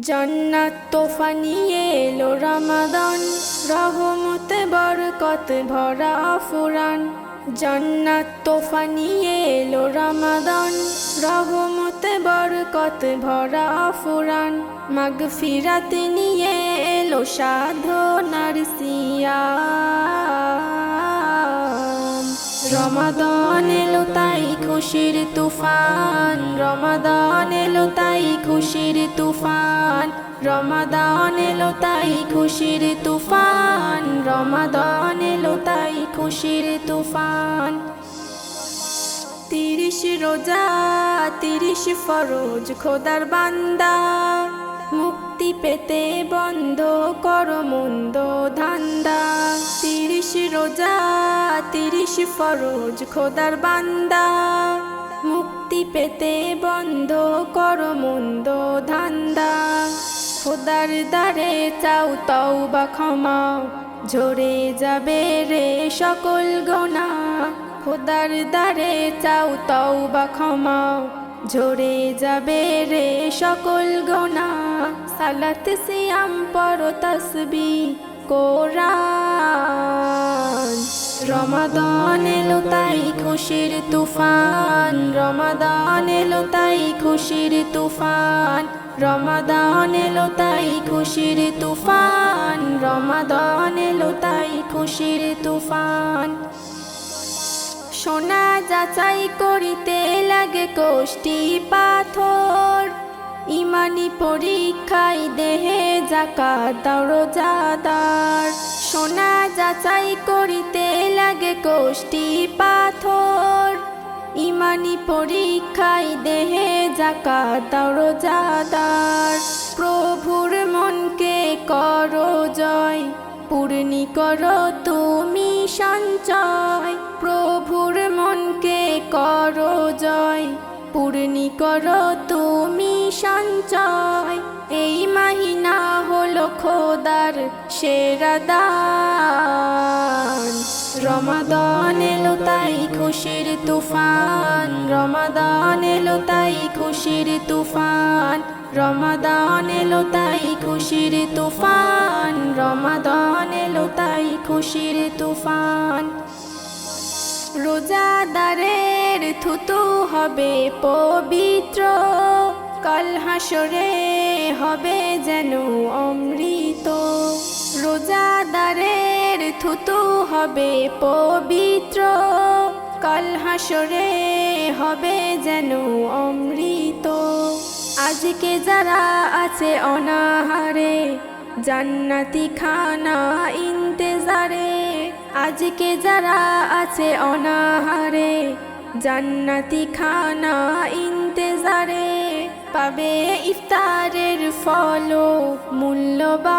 জান্নাত তোফা নিয়ে এলো রমাদান। রহমতে বরকত ভরা ফুরান। জান্নাত তোফা নিয়ে এলো রমাদান। রহমতে বরকত ভরা ফুরান। মাগ ফিরাত নিয়ে এলো সাধনার সিয়াম রমাদান এলো তাই খুশির তুফান, রমাদান এলো তাই খুশির তুফান, রমাদান এলো তাই খুশির তুফান, রমাদান এলো তাই খুশির তুফান। তিরিশ রোজা, তিরিশ ফরজ, খোদার বান্দা। মুক্তি পেতে বন্ধ কর মন্দ ধান্দা। তিরিশ রোজা, তিরিশ ফরজ খোদার বান্দা। মুক্তি পেতে বন্ধ কর মন্দ ধান্দা। খোদার দ্বারে চাও তাও বা ক্ষমা। ঝরে যাবে রে সকল গোনা খোদার দ্বারে চাও তাও বা ক্ষমাও ঝরে যাবে রে সকল গোনা সালাত, সিয়াম, পর তসবি কোরআন। রমাদান এলো তাই খুশির তুফান। রমাদান এলো তাই খুশির তুফান। রমাদান এলো তাই খুশির তুফান। রমাদান এলো তাই খুশির তুফান। সোনা যাচাই করিতে লাগে কোষ্টি পাথর। ইমানি পরীক্ষায় দেহে জাকা দৌড় জাদার সোনা যাচাই করিতে লাগে কোষ্টি পাথর। ইমানি পরীক্ষায় দেহে জাকা দৌড় জাদার প্রভুর মনকে করো জয় পূর্ণি করো তুমি সঞ্চয়, প্রভুর মনকে করো জয়। পূর্ণি করো তুমি সঞ্চয়, এই মাহিনা হলো খোদার সেরা দান। রমাদান এলো তাই খুশির তুফান, রমাদান এলো তাই খুশির তুফান, রমাদান এলো তাই খুশির তুফান, রমাদান এলো তাই খুশির তুফান। রোজাদারের থুতু হবে পবিত্র, কাল হাসরে হবে যেন অমৃত। রোজাদারের থুতু হবে পবিত্র, কাল হাসরে হবে যেন অমৃত। আজকে যারা আছে অনাহারে, জান্নাতি খানা ইন্তেজারে। আজকে যারা আছে অনাহারে, জান্নাতি খানা ইন্তেজারে। পাবে ইফতারের ফল মূল্যবান।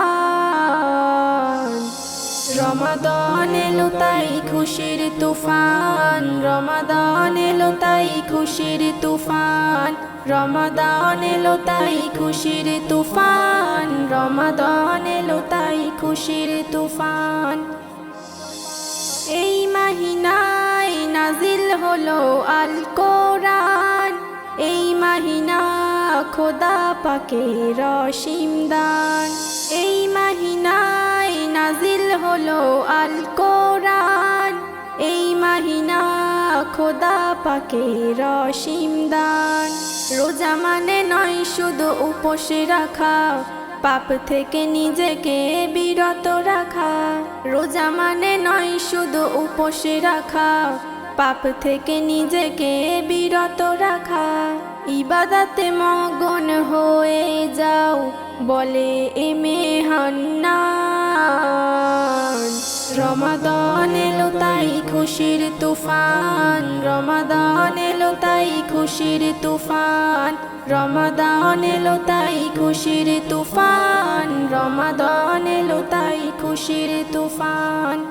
রমাদান এলো তাই খুশির তুফান, রমাদান এলো তাই খুশির তুফান। রমাদান এলো তাই খুশির তুফান, রমাদান এলো তাই খুশির তুফান। এই মাহিনায় নাজিল হলো আল কোরআন, এই মাহিনা খোদা পাকে রসিম দান। এই মাহিনায় নাজিল হলো আল কোরআন খোদা পাকে রসিম দান। রোজা মানে নয় শুধু উপোস রাখা, পাপ থেকে নিজেকে বিরত রাখা। রোজা মানে নয় শুধু উপোস রাখা, পাপ থেকে নিজেকে বিরত রাখা। ইবাদাতে মগন হয়ে যাও, বলে এমে হান্নান রমাদান এলো তাই খুশির তুফান। রমাদান এলো তাই খুশির তুফান। রমাদান এলো তাই খুশির তুফান। রমাদান এলো তাই খুশির তুফান।